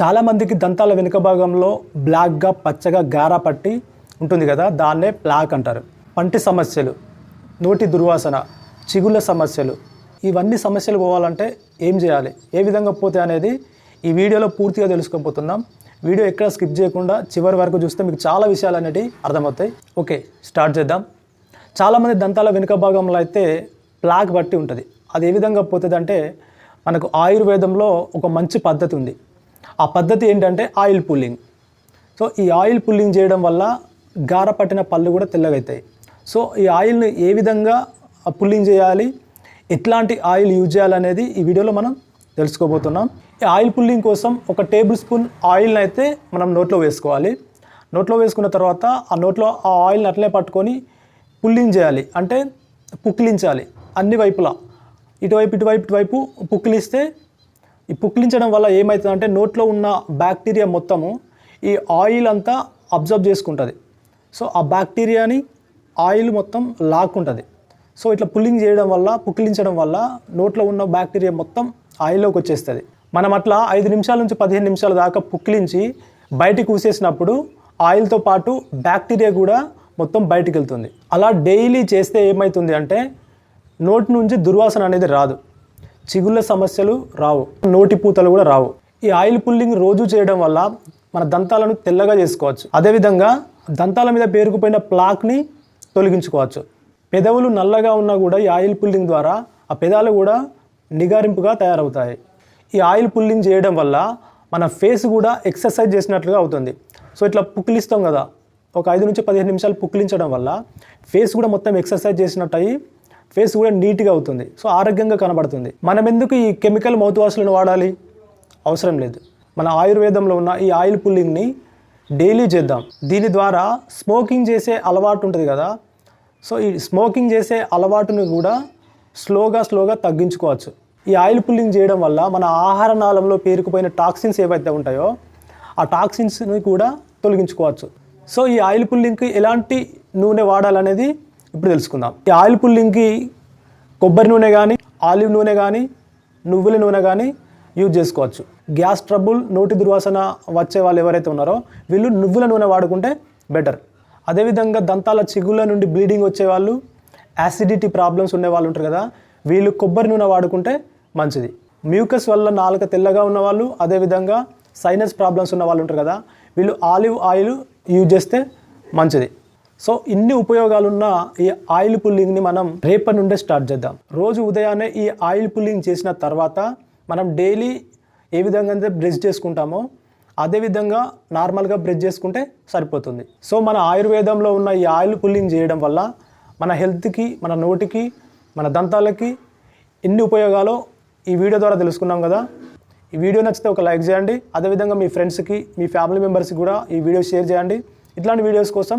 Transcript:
చాలామందికి దంతాల వెనుక భాగంలో బ్లాక్గా పచ్చగా గార పట్టి ఉంటుంది కదా దాన్నే ప్లాక్ అంటారు. పంటి సమస్యలు నోటి దుర్వాసన చిగుళ్ళ సమస్యలు ఇవన్నీ సమస్యలు పోవాలంటే ఏం చేయాలి? ఏ విధంగా పోతే అనేది ఈ వీడియోలో పూర్తిగా తెలుసుకోబోతున్నాం. వీడియో ఎక్కడ స్కిప్ చేయకుండా చివరి వరకు చూస్తే మీకు చాలా విషయాలు అనేవి అర్థమవుతాయి. ఓకే స్టార్ట్ చేద్దాం. చాలామంది దంతాల వెనుక భాగంలో అయితే ప్లాక్ బట్టి ఉంటుంది. అది ఏ విధంగా పోతుంది అంటే మనకు ఆయుర్వేదంలో ఒక మంచి పద్ధతి ఉంది. ఆ పద్ధతి ఏంటంటే ఆయిల్ పుల్లింగ్. సో ఈ ఆయిల్ పుల్లింగ్ చేయడం వల్ల గార పట్టిన పళ్ళు కూడా తెల్లగవుతాయి సో ఈ ఆయిల్ని ఏ విధంగా పుల్లింగ్ చేయాలి ఎట్లాంటి ఆయిల్ యూజ్ చేయాలనేది ఈ వీడియోలో మనం తెలుసుకోబోతున్నాం. ఈ ఆయిల్ పుల్లింగ్ కోసం ఒక టేబుల్ స్పూన్ ఆయిల్ని అయితే మనం నోట్లో వేసుకోవాలి. నోట్లో వేసుకున్న తర్వాత ఆ నోట్లో ఆ ఆయిల్ని అట్లే పట్టుకొని పుల్లింగ్ చేయాలి. అంటే పుక్కిలించాలి అన్ని వైపులా. ఇటువైపు ఇటువైపు ఇటువైపు పుక్కిలిస్తే ఈ పుక్లించడం వల్ల ఏమవుతుందంటే నోట్లో ఉన్న బ్యాక్టీరియా మొత్తము ఈ ఆయిల్ అంతా అబ్జర్వ్ చేసుకుంటుంది. సో ఆ బ్యాక్టీరియాని ఆయిల్ మొత్తం లాక్కుంటుంది. సో ఇట్లా పుల్లింగ్ చేయడం వల్ల పుక్కిలించడం వల్ల నోట్లో ఉన్న బ్యాక్టీరియా మొత్తం ఆయిల్లోకి వచ్చేస్తుంది. మనం అట్లా ఐదు నిమిషాల నుంచి పదిహేను నిమిషాల దాకా పుక్కిలించి బయటికి కూసేసినప్పుడు ఆయిల్తో పాటు బ్యాక్టీరియా కూడా మొత్తం బయటికి వెళ్తుంది అలా డైలీ చేస్తే ఏమవుతుంది అంటే నోటి నుంచి దుర్వాసన అనేది రాదు. చిగుళ్ళ సమస్యలు రావు. నోటి పూతలు కూడా రావు. ఈ ఆయిల్ పుల్లింగ్ రోజు చేయడం వల్ల మన దంతాలను తెల్లగా చేసుకోవచ్చు. అదేవిధంగా దంతాల మీద పేరుకుపోయిన ప్లాక్ని తొలగించుకోవచ్చు. పెదవులు నల్లగా ఉన్నా కూడా ఈ ఆయిల్ పుల్లింగ్ ద్వారా ఆ పెదాలు కూడా నిగారింపుగా తయారవుతాయి. ఈ ఆయిల్ పుల్లింగ్ చేయడం వల్ల మన ఫేస్ కూడా ఎక్సర్సైజ్ చేసినట్లుగా అవుతుంది. సో ఇట్లా పుక్కిలిస్తాం కదా. ఒక ఐదు నుంచి పదిహేను నిమిషాలు పుక్కిలించడం వల్ల ఫేస్ కూడా మొత్తం ఎక్సర్సైజ్ చేసినట్టు అయ్యి ఫేస్ కూడా నీట్గా అవుతుంది. సో ఆరోగ్యంగా కనబడుతుంది. మనం ఎందుకు ఈ కెమికల్ మౌత్ వాష్లను వాడాలి? అవసరం లేదు. మన ఆయుర్వేదంలో ఉన్న ఈ ఆయిల్ పుల్లింగ్ని డైలీ చేద్దాం. దీని ద్వారా స్మోకింగ్ చేసే అలవాటు ఉంటుంది కదా. సో ఈ స్మోకింగ్ చేసే అలవాటుని కూడా స్లోగా స్లోగా తగ్గించుకోవచ్చు. ఈ ఆయిల్ పుల్లింగ్ చేయడం వల్ల మన ఆహార నాళంలో పేరుకుపోయిన టాక్సిన్స్ ఏవైతే ఉంటాయో ఆ టాక్సిన్స్ని కూడా తొలగించుకోవచ్చు. సో ఈ ఆయిల్ పుల్లింగ్కి ఎలాంటి నూనె వాడాలనేది ఇప్పుడు తెలుసుకుందాం. ఈ ఆయిల్ పుల్లింగ్కి కొబ్బరి నూనె కానీ ఆలివ్ నూనె కానీ నువ్వుల నూనె కానీ యూజ్ చేసుకోవచ్చు. గ్యాస్ ట్రబుల్ నోటి దుర్వాసన వచ్చే వాళ్ళు ఎవరైతే ఉన్నారో వీళ్ళు నువ్వుల నూనె వాడుకుంటే బెటర్. అదేవిధంగా దంతాల చిగుళ్ళ నుండి బ్లీడింగ్ వచ్చే వాళ్ళు యాసిడిటీ ప్రాబ్లమ్స్ ఉండే వాళ్ళు ఉంటారు కదా వీళ్ళు కొబ్బరి నూనె వాడుకుంటే మంచిది. మ్యూకస్ వల్ల నాలుక తెల్లగా ఉన్న వాళ్ళు అదేవిధంగా సైనస్ ప్రాబ్లమ్స్ ఉన్న వాళ్ళు ఉంటారు కదా వీళ్ళు ఆలివ్ ఆయిల్ యూజ్ చేస్తే మంచిది. సో ఇన్ని ఉపయోగాలున్న ఈ ఆయిల్ పుల్లింగ్ని మనం రేపటి నుండే స్టార్ట్ చేద్దాం. రోజు ఉదయాన్నే ఈ ఆయిల్ పుల్లింగ్ చేసిన తర్వాత మనం డైలీ ఏ విధంగా అయితే బ్రష్ చేసుకుంటామో అదేవిధంగా నార్మల్గా బ్రష్ చేసుకుంటే సరిపోతుంది. సో మన ఆయుర్వేదంలో ఉన్న ఈ ఆయిల్ పుల్లింగ్ చేయడం వల్ల మన హెల్త్కి మన నోటికి మన దంతాలకి ఎన్ని ఉపయోగాలో ఈ వీడియో ద్వారా తెలుసుకున్నాం కదా. ఈ వీడియో నచ్చితే ఒక లైక్ చేయండి. అదేవిధంగా మీ ఫ్రెండ్స్కి మీ ఫ్యామిలీ మెంబర్స్కి కూడా ఈ వీడియో షేర్ చేయండి. ఇట్లాంటి వీడియోస్ కోసం